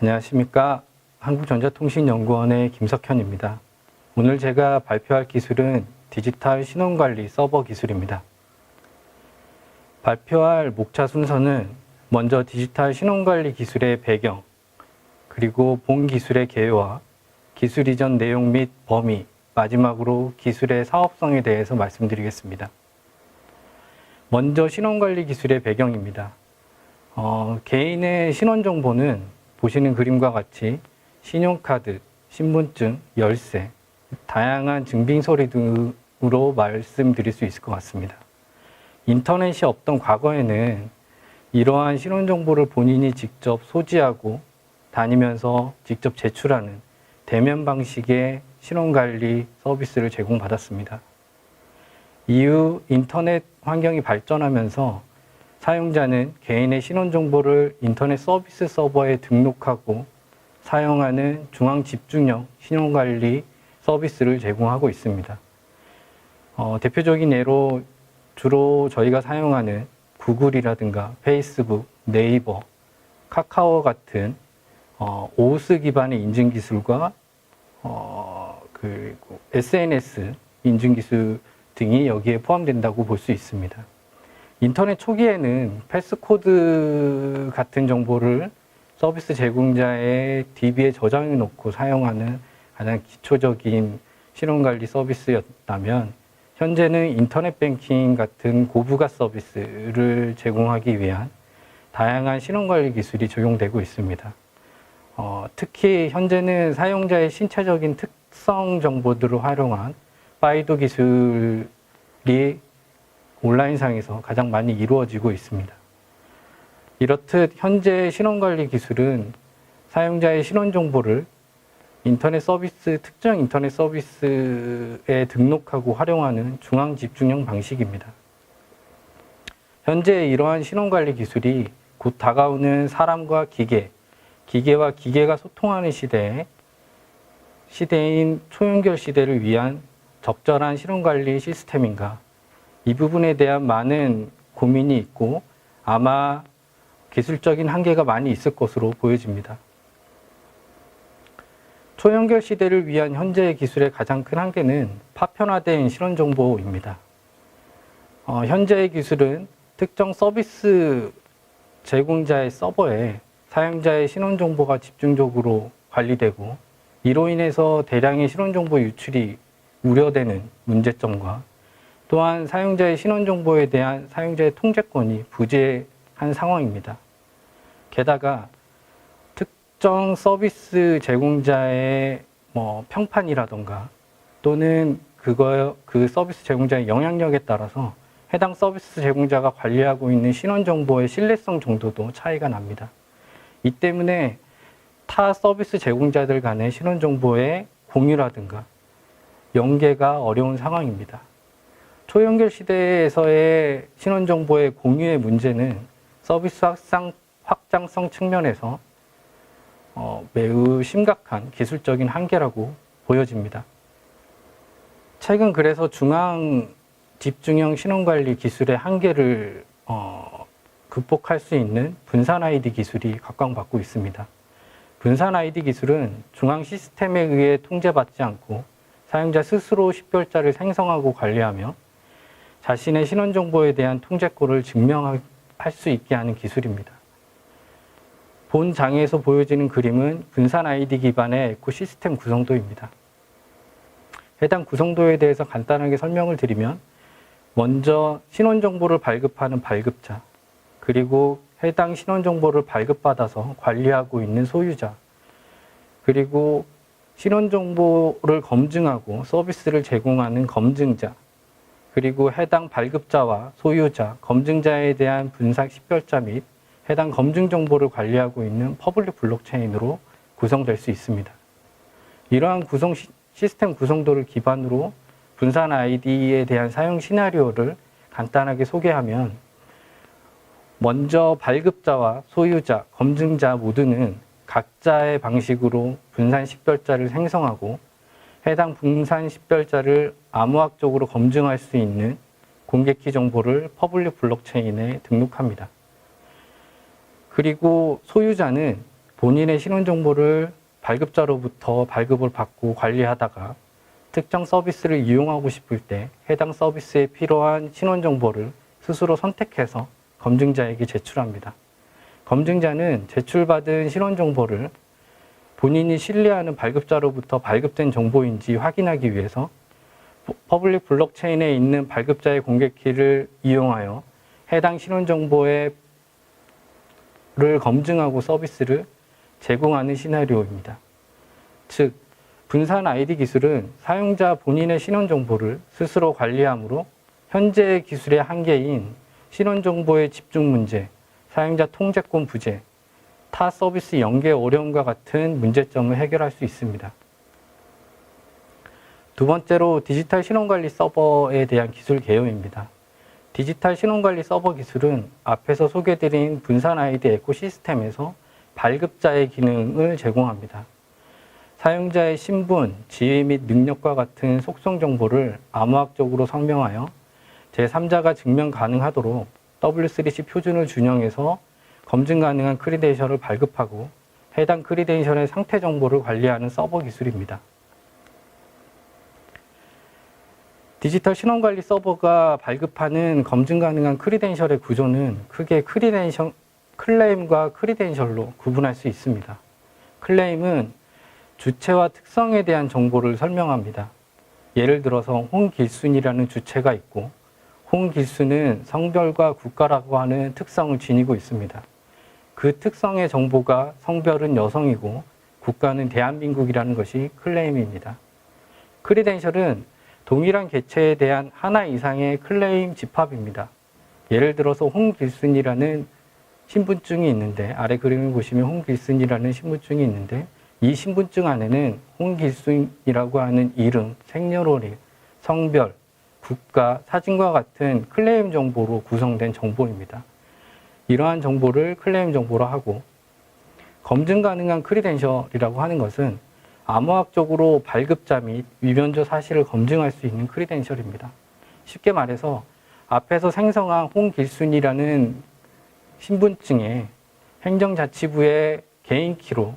안녕하십니까. 한국전자통신연구원의 김석현입니다. 오늘 제가 발표할 기술은 디지털 신원관리 서버 기술입니다. 발표할 목차 순서는 먼저 디지털 신원관리 기술의 배경, 그리고 본 기술의 개요와 기술 이전 내용 및 범위, 마지막으로 기술의 사업성에 대해서 말씀드리겠습니다. 먼저 신원관리 기술의 배경입니다. 어, 개인의 신원 정보는 보시는 그림과 같이 신용카드, 신분증, 열쇠, 다양한 증빙 서류 등으로 말씀드릴 수 있을 것 같습니다. 인터넷이 없던 과거에는 이러한 신원 정보를 본인이 직접 소지하고 다니면서 직접 제출하는 대면 방식의 신원 관리 서비스를 제공받았습니다. 이후 인터넷 환경이 발전하면서 사용자는 개인의 신원 정보를 인터넷 서비스 서버에 등록하고 사용하는 중앙 집중형 신원 관리 서비스를 제공하고 있습니다. 어, 대표적인 예로 주로 저희가 사용하는 구글이라든가 페이스북, 네이버, 카카오 같은 어, 오스 기반의 인증 기술과 어, 그리고 SNS 인증 기술 등이 여기에 포함된다고 볼 수 있습니다. 인터넷 초기에는 패스코드 같은 정보를 서비스 제공자의 DB에 저장해 놓고 사용하는 가장 기초적인 신원관리 서비스였다면 현재는 인터넷 뱅킹 같은 고부가 서비스를 제공하기 위한 다양한 신원관리 기술이 적용되고 있습니다. 어, 특히 현재는 사용자의 신체적인 특성 정보들을 활용한 파이도 기술이 온라인상에서 가장 많이 이루어지고 있습니다. 이렇듯 현재 신원관리 기술은 사용자의 신원 정보를 인터넷 서비스, 특정 인터넷 서비스에 등록하고 활용하는 중앙 집중형 방식입니다. 현재 이러한 신원관리 기술이 곧 다가오는 사람과 기계, 기계와 기계가 소통하는 시대에 시대인 초연결 시대를 위한 적절한 신원관리 시스템인가 이 부분에 대한 많은 고민이 있고 아마 기술적인 한계가 많이 있을 것으로 보여집니다. 초연결 시대를 위한 현재의 기술의 가장 큰 한계는 파편화된 실원 정보입니다. 어, 현재의 기술은 특정 서비스 제공자의 서버에 사용자의 신원 정보가 집중적으로 관리되고 이로 인해서 대량의 신원 정보 유출이 우려되는 문제점과 또한 사용자의 신원 정보에 대한 사용자의 통제권이 부재한 상황입니다. 게다가 특정 서비스 제공자의 뭐 평판이라던가 또는 그거 그 서비스 제공자의 영향력에 따라서 해당 서비스 제공자가 관리하고 있는 신원 정보의 신뢰성 정도도 차이가 납니다. 이 때문에 타 서비스 제공자들 간의 신원 정보의 공유라든가 연계가 어려운 상황입니다. 초연결 시대에서의 신원 정보의 공유의 문제는 서비스 확장, 확장성 측면에서 어, 매우 심각한 기술적인 한계라고 보여집니다. 최근 그래서 중앙 집중형 신원관리 기술의 한계를 어, 극복할 수 있는 분산 아이디 기술이 각광받고 있습니다. 분산 아이디 기술은 중앙 시스템에 의해 통제받지 않고 사용자 스스로 식별자를 생성하고 관리하며 자신의 신원 정보에 대한 통제권을 증명할 수 있게 하는 기술입니다. 본 장에서 보여지는 그림은 분산 아이디 기반의 에코 시스템 구성도입니다. 해당 구성도에 대해서 간단하게 설명을 드리면 먼저 신원 정보를 발급하는 발급자, 그리고 해당 신원 정보를 발급받아서 관리하고 있는 소유자, 그리고 신원 정보를 검증하고 서비스를 제공하는 검증자, 그리고 해당 발급자와 소유자, 검증자에 대한 분산 식별자 및 해당 검증 정보를 관리하고 있는 퍼블릭 블록체인으로 구성될 수 있습니다. 이러한 구성 시, 시스템 구성도를 기반으로 분산 아이디에 대한 사용 시나리오를 간단하게 소개하면 먼저 발급자와 소유자, 검증자 모두는 각자의 방식으로 분산 식별자를 생성하고 해당 분산 식별자를 암호학적으로 검증할 수 있는 공개키 정보를 퍼블릭 블록체인에 등록합니다. 그리고 소유자는 본인의 신원 정보를 발급자로부터 발급을 받고 관리하다가 특정 서비스를 이용하고 싶을 때 해당 서비스에 필요한 신원 정보를 스스로 선택해서 검증자에게 제출합니다. 검증자는 제출받은 신원 정보를 본인이 신뢰하는 발급자로부터 발급된 정보인지 확인하기 위해서 퍼블릭 블록체인에 있는 발급자의 공개키를 이용하여 해당 신원 정보의 를 검증하고 서비스를 제공하는 시나리오입니다. 즉, 분산 아이디 기술은 사용자 본인의 신원 정보를 스스로 관리하므로 현재의 기술의 한계인 신원 정보의 집중 문제, 사용자 통제권 부재, 타 서비스 연계 어려움과 같은 문제점을 해결할 수 있습니다. 두 번째로 디지털 신원관리 서버에 대한 기술 개요입니다. 디지털 신원관리 서버 기술은 앞에서 소개드린 분산 아이디 에코시스템에서 발급자의 기능을 제공합니다. 사용자의 신분, 지위 및 능력과 같은 속성 정보를 암호학적으로 설명하여 제3자가 증명 가능하도록 W3C 표준을 준용해서 검증 가능한 크리덴셜을 발급하고 해당 크리덴셜의 상태 정보를 관리하는 서버 기술입니다. 디지털 신원관리 서버가 발급하는 검증 가능한 크리덴셜의 구조는 크게 크리덴셜, 클레임과 크리덴셜로 구분할 수 있습니다. 클레임은 주체와 특성에 대한 정보를 설명합니다. 예를 들어서 홍길순이라는 주체가 있고 홍길순은 성별과 국가라고 하는 특성을 지니고 있습니다. 그 특성의 정보가 성별은 여성이고 국가는 대한민국이라는 것이 클레임입니다. 크리덴셜은 동일한 개체에 대한 하나 이상의 클레임 집합입니다. 예를 들어서 홍길순이라는 신분증이 있는데 아래 그림을 보시면 홍길순이라는 신분증이 있는데 이 신분증 안에는 홍길순이라고 하는 이름, 생년월일, 성별, 국가, 사진과 같은 클레임 정보로 구성된 정보입니다. 이러한 정보를 클레임 정보로 하고 검증 가능한 크리덴셜이라고 하는 것은 암호학적으로 발급자 및 위변조 사실을 검증할 수 있는 크리덴셜입니다. 쉽게 말해서 앞에서 생성한 홍길순이라는 신분증에 행정자치부의 개인키로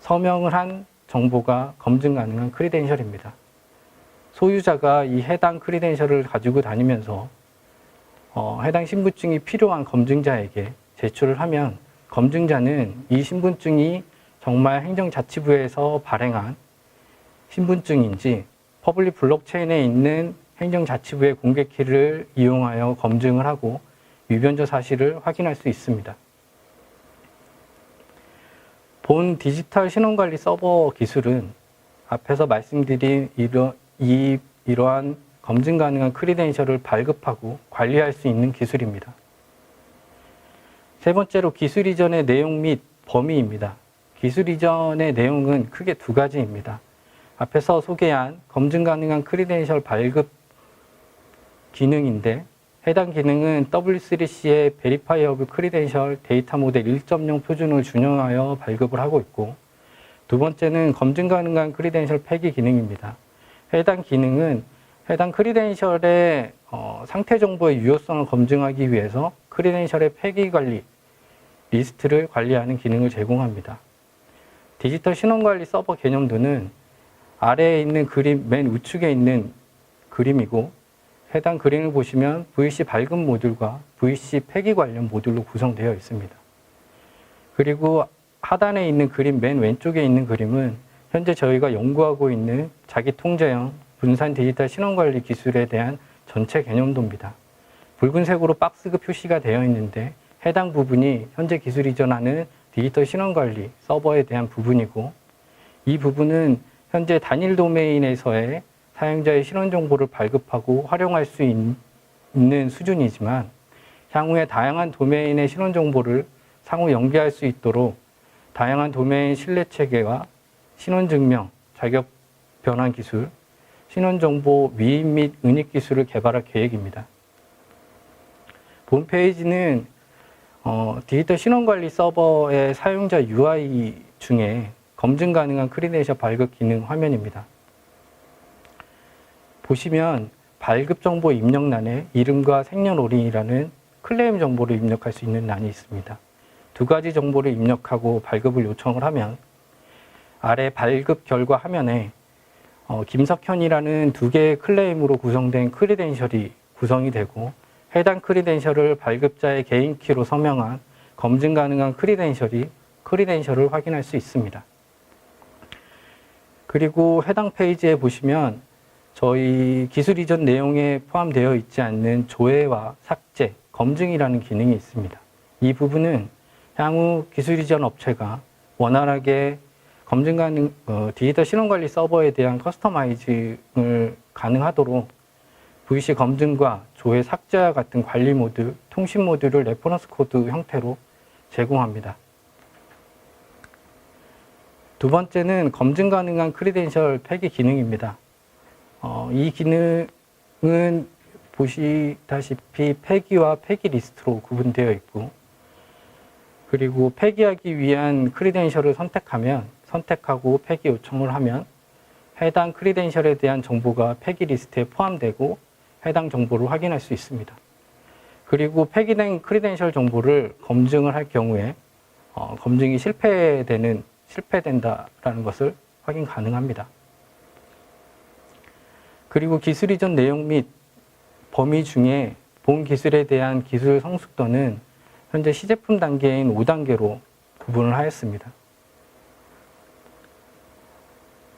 서명을 한 정보가 검증 가능한 크리덴셜입니다. 소유자가 이 해당 크리덴셜을 가지고 다니면서 어, 해당 신분증이 필요한 검증자에게 제출을 하면 검증자는 이 신분증이 정말 행정자치부에서 발행한 신분증인지 퍼블릭 블록체인에 있는 행정자치부의 공개키를 이용하여 검증을 하고 위변조 사실을 확인할 수 있습니다. 본 디지털 신원관리 서버 기술은 앞에서 말씀드린 이러, 이, 이러한 검증 가능한 크리덴셜을 발급하고 관리할 수 있는 기술입니다. 세 번째로 기술 이전의 내용 및 범위입니다. 기술 이전의 내용은 크게 두 가지입니다. 앞에서 소개한 검증 가능한 크리덴셜 발급 기능인데 해당 기능은 W3C의 베리파이어블 크리덴셜 데이터 모델 1.0 표준을 준용하여 발급을 하고 있고 두 번째는 검증 가능한 크리덴셜 폐기 기능입니다. 해당 기능은 해당 크리덴셜의 어, 상태 정보의 유효성을 검증하기 위해서 크리덴셜의 폐기 관리 리스트를 관리하는 기능을 제공합니다. 디지털 신원관리 서버 개념도는 아래에 있는 그림 맨 우측에 있는 그림이고 해당 그림을 보시면 VC 발급 모듈과 VC 폐기 관련 모듈로 구성되어 있습니다. 그리고 하단에 있는 그림 맨 왼쪽에 있는 그림은 현재 저희가 연구하고 있는 자기 통제형 분산 디지털 신원관리 기술에 대한 전체 개념도입니다. 붉은색으로 박스급 표시가 되어 있는데 해당 부분이 현재 기술 이전하는 디지털 신원관리 서버에 대한 부분이고 이 부분은 현재 단일 도메인에서의 사용자의 신원 정보를 발급하고 활용할 수 있, 는 수준이지만 향후에 다양한 도메인의 신원 정보를 상호 연계할 수 있도록 다양한 도메인 신뢰 체계와 신원 증명, 자격 변환 기술, 신원 정보 위입 및 은입 기술을 개발할 계획입니다. 본 페이지는 어, 디지털 신원관리 서버의 사용자 UI 중에 검증 가능한 크리덴셜 발급 기능 화면입니다. 보시면 발급 정보 입력란에 이름과 생년월일이라는 클레임 정보를 입력할 수 있는 란이 있습니다. 두 가지 정보를 입력하고 발급을 요청을 하면 아래 발급 결과 화면에 어, 김석현이라는 두 개의 클레임으로 구성된 크리덴셜이 구성이 되고 해당 크리덴셜을 발급자의 개인 키로 서명한 검증 가능한 크리덴셜이 크리덴셜을 확인할 수 있습니다. 그리고 해당 페이지에 보시면 저희 기술 이전 내용에 포함되어 있지 않는 조회와 삭제, 검증이라는 기능이 있습니다. 이 부분은 향후 기술 이전 업체가 원활하게 검증 가능 어, 디지털 신원 관리 서버에 대한 커스터마이징을 가능하도록 VC 검증과 조회 삭제와 같은 관리 모드, 통신 모듈을 레퍼런스 코드 형태로 제공합니다. 두 번째는 검증 가능한 크리덴셜 폐기 기능입니다. 어, 이 기능은 보시다시피 폐기와 폐기 리스트로 구분되어 있고 그리고 폐기하기 위한 크리덴셜을 선택하면 선택하고 폐기 요청을 하면 해당 크리덴셜에 대한 정보가 폐기 리스트에 포함되고 해당 정보를 확인할 수 있습니다. 그리고 폐기된 크리덴셜 정보를 검증을 할 경우에 어, 검증이 실패되는 실패된다라는 것을 확인 가능합니다. 그리고 기술 이전 내용 및 범위 중에 본 기술에 대한 기술 성숙도는 현재 시제품 단계인 5단계로 구분을 하였습니다.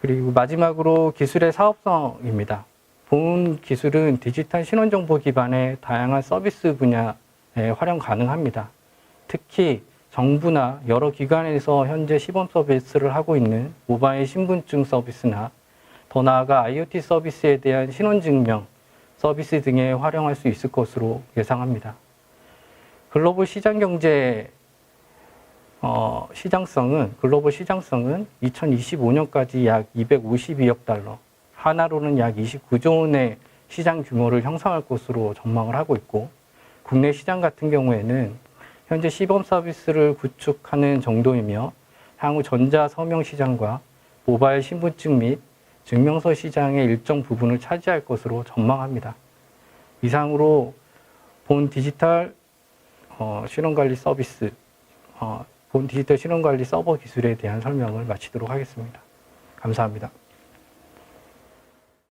그리고 마지막으로 기술의 사업성입니다. 본 기술은 디지털 신원정보 기반의 다양한 서비스 분야에 활용 가능합니다. 특히 정부나 여러 기관에서 현재 시범 서비스를 하고 있는 모바일 신분증 서비스나 더 나아가 IoT 서비스에 대한 신원증명 서비스 등에 활용할 수 있을 것으로 예상합니다. 글로벌 시장 경제 어, 시장성은 글로벌 시장성은 2025년까지 약 252억 달러, 하나로는 약 29조 원의 시장 규모를 형성할 것으로 전망을 하고 있고 국내 시장 같은 경우에는 현재 시범 서비스를 구축하는 정도이며 향후 전자 서명 시장과 모바일 신분증 및 증명서 시장의 일정 부분을 차지할 것으로 전망합니다. 이상으로 본 디지털 어, 신원관리 서비스, 어, 본 디지털 신원관리 서버 기술에 대한 설명을 마치도록 하겠습니다. 감사합니다.